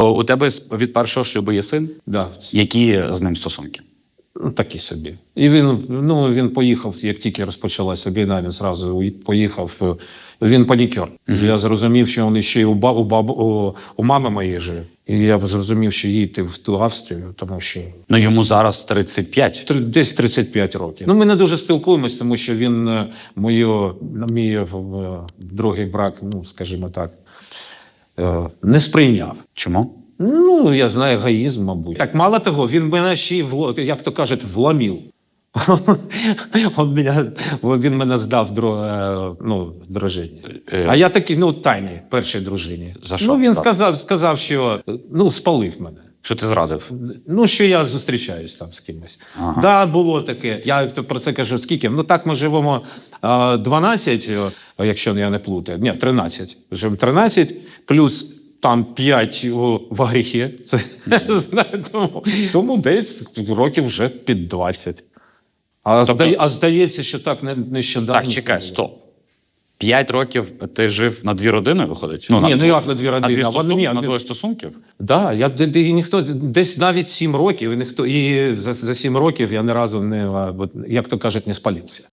О, У тебе від першого шлюбу є син? Да, Які з ним стосунки? ну, такі собі. І він, ну, він поїхав, як тільки розпочалася війна, він зразу поїхав. е, Він панікер. Я зрозумів, що він ще й у, ба, у, баб, у, у мами моєї жив. І я зрозумів, що їдьте в ту Австрію, тому що Ну йому зараз 35. Тр- Десь 35 років. Ну, ми не дуже спілкуємось, тому що він е, мою, мій е, другий брак, ну, скажімо так, не сприйняв. Чому? Ну, я знаю, егоїзм, мабуть. Так, мало того, він мене ще й, вло- як то кажуть, мене, він мене здав е, ну, дружині. Е. А я такий, ну, тайні, першій дружині. За що? Ну, він сказав, сказав, що ну, спалив мене. Що ти зрадив? Ну, що я зустрічаюсь там з кимось. Ага. Да, було таке. Я про це кажу, скільки? Ну так, ми живемо а, 12, о, якщо я не плутаю. Ні, 13. Живемо 13, плюс там 5 в гріхі. Це, тому, тому десь років вже під 20. А, Тобто- здає- а здається, що так не, нещодавно. Так, чекай, стоп. П'ять років ти жив на дві родини, виходить? Ні, на, ну як на дві на родини? дві А стосунки, ні, на двоє стосунків? Да, я і ніхто десь навіть 7 років, і ніхто і за, за 7 років я ні разу не як то кажуть, не спалився.